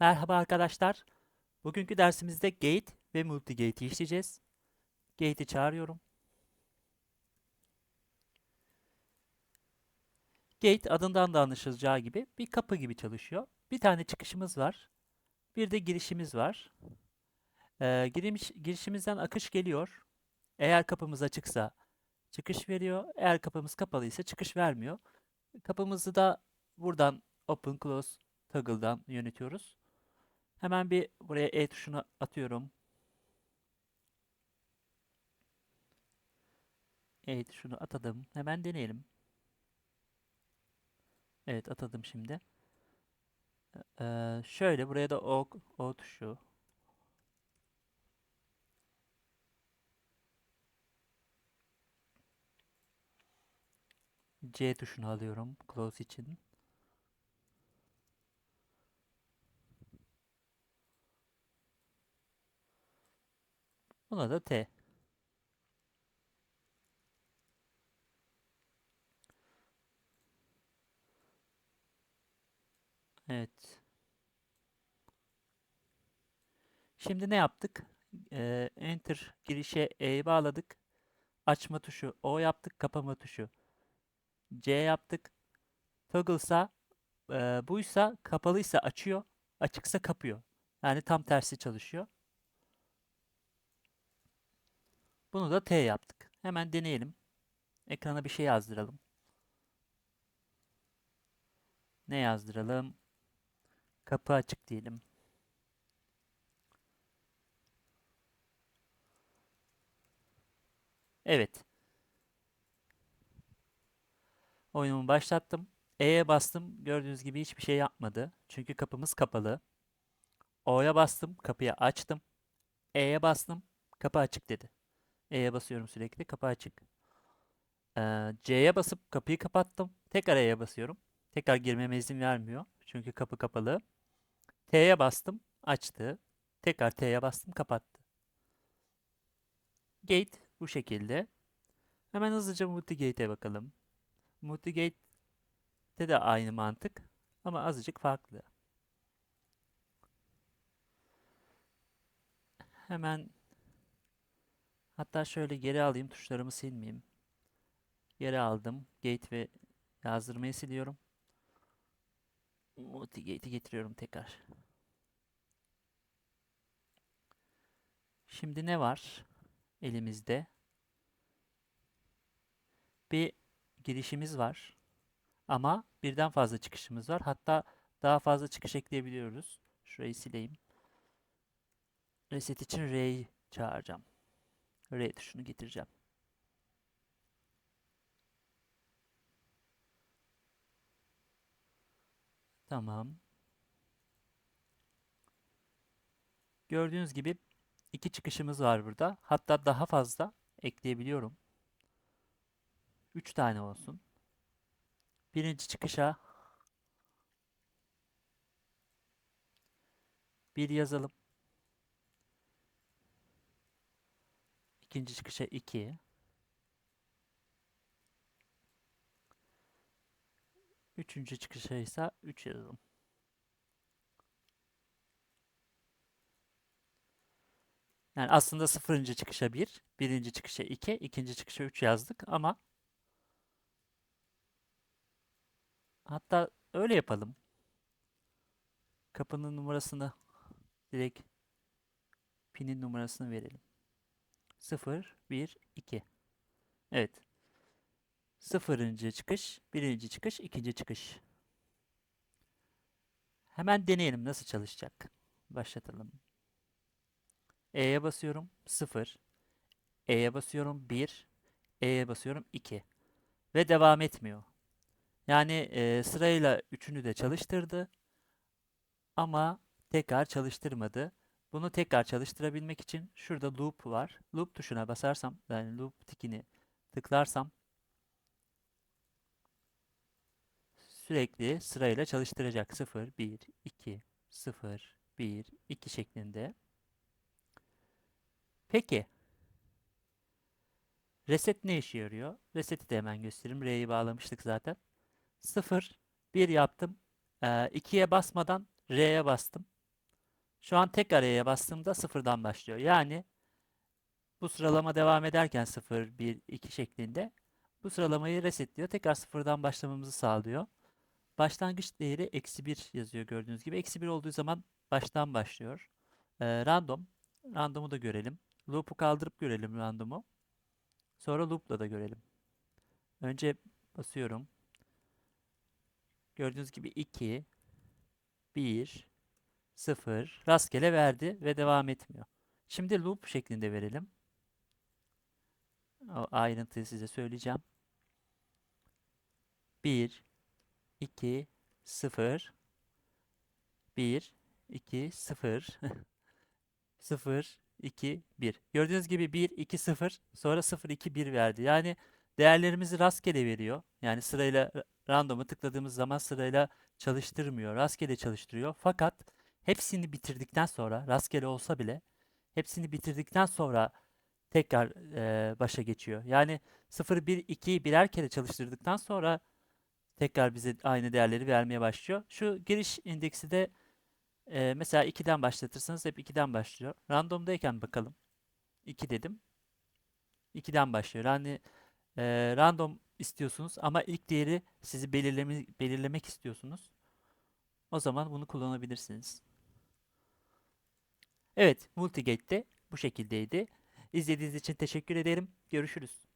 Merhaba arkadaşlar. Bugünkü dersimizde gate ve multigate'i işleyeceğiz. Gate'i çağırıyorum. Gate adından da anlaşılacağı gibi bir kapı gibi çalışıyor. Bir tane çıkışımız var. Bir de girişimiz var. Ee, giriş, girişimizden akış geliyor. Eğer kapımız açıksa çıkış veriyor. Eğer kapımız kapalıysa çıkış vermiyor. Kapımızı da buradan open close toggle'dan yönetiyoruz. Hemen bir buraya E tuşuna atıyorum. E tuşunu atadım. Hemen deneyelim. Evet atadım şimdi. Ee, şöyle buraya da O, o tuşu. C tuşunu alıyorum close için. Buna da T. Evet. Şimdi ne yaptık? Ee, enter girişe E'yi bağladık. Açma tuşu O yaptık. Kapama tuşu C yaptık. Toggle'sa e, buysa kapalıysa açıyor. Açıksa kapıyor. Yani tam tersi çalışıyor. Bunu da T yaptık. Hemen deneyelim. Ekrana bir şey yazdıralım. Ne yazdıralım? Kapı açık diyelim. Evet. Oyunumu başlattım. E'ye bastım. Gördüğünüz gibi hiçbir şey yapmadı. Çünkü kapımız kapalı. O'ya bastım. Kapıyı açtım. E'ye bastım. Kapı açık dedi. E'ye basıyorum sürekli. Kapı açık. Ee, C'ye basıp kapıyı kapattım. Tekrar E'ye basıyorum. Tekrar girmeme izin vermiyor. Çünkü kapı kapalı. T'ye bastım. Açtı. Tekrar T'ye bastım. Kapattı. Gate bu şekilde. Hemen hızlıca multigate'e bakalım. Multigate'de de aynı mantık. Ama azıcık farklı. Hemen hatta şöyle geri alayım. Tuşlarımı silmeyeyim. Geri aldım. Gate ve yazdırmayı siliyorum. Multigate'i getiriyorum tekrar. Şimdi ne var elimizde? Bir girişimiz var. Ama birden fazla çıkışımız var. Hatta daha fazla çıkış ekleyebiliyoruz. Şurayı sileyim. Reset için R'yi çağıracağım. R tuşunu getireceğim. Tamam. Gördüğünüz gibi iki çıkışımız var burada. Hatta daha fazla ekleyebiliyorum. 3 tane olsun. Birinci çıkışa bir yazalım. İkinci çıkışa 2. Üçüncü çıkışa ise 3 yazalım. Yani aslında sıfırıncı çıkışa 1, birinci çıkışa 2, ikinci çıkışa 3 yazdık ama hatta öyle yapalım. Kapının numarasını direkt pinin numarasını verelim. 0, 1, 2. Evet. Sıfırıncı çıkış, birinci çıkış, ikinci çıkış. Hemen deneyelim nasıl çalışacak. Başlatalım. E'ye basıyorum 0. E'ye basıyorum 1. E'ye basıyorum 2. Ve devam etmiyor. Yani e, sırayla üçünü de çalıştırdı. Ama tekrar çalıştırmadı. Bunu tekrar çalıştırabilmek için şurada loop var. Loop tuşuna basarsam, yani loop tikini tıklarsam sürekli sırayla çalıştıracak. 0, 1, 2, 0, 1, 2 şeklinde. Peki. Reset ne işe yarıyor? Reset'i de hemen göstereyim. R'yi bağlamıştık zaten. 0, 1 yaptım. 2'ye basmadan R'ye bastım. Şu an tekrar E'ye bastığımda sıfırdan başlıyor. Yani bu sıralama devam ederken 0, 1, 2 şeklinde bu sıralamayı resetliyor. Tekrar sıfırdan başlamamızı sağlıyor. Başlangıç değeri eksi 1 yazıyor gördüğünüz gibi. Eksi 1 olduğu zaman baştan başlıyor. Ee, random. Random'u da görelim. Loop'u kaldırıp görelim random'u. Sonra loop'la da görelim. Önce basıyorum. Gördüğünüz gibi 2, 1, 0 rastgele verdi ve devam etmiyor. Şimdi loop şeklinde verelim. O ayrıntıyı size söyleyeceğim. 1, 2, 0, 1, 2, 0, 0, 2, 1. Gördüğünüz gibi 1, 2, 0, sonra 0, 2, 1 verdi. Yani değerlerimizi rastgele veriyor. Yani sırayla ra- random'u tıkladığımız zaman sırayla çalıştırmıyor. Rastgele çalıştırıyor. Fakat hepsini bitirdikten sonra rastgele olsa bile hepsini bitirdikten sonra tekrar eee, başa geçiyor. Yani 0, 1, 2'yi birer kere çalıştırdıktan sonra tekrar bize aynı değerleri vermeye başlıyor. Şu giriş indeksi de eee, mesela 2'den başlatırsanız hep 2'den başlıyor. Random'dayken bakalım. 2 dedim. 2'den başlıyor. Yani eee, random istiyorsunuz ama ilk değeri sizi belirleme, belirlemek istiyorsunuz. O zaman bunu kullanabilirsiniz. Evet, Multigate'de bu şekildeydi. İzlediğiniz için teşekkür ederim. Görüşürüz.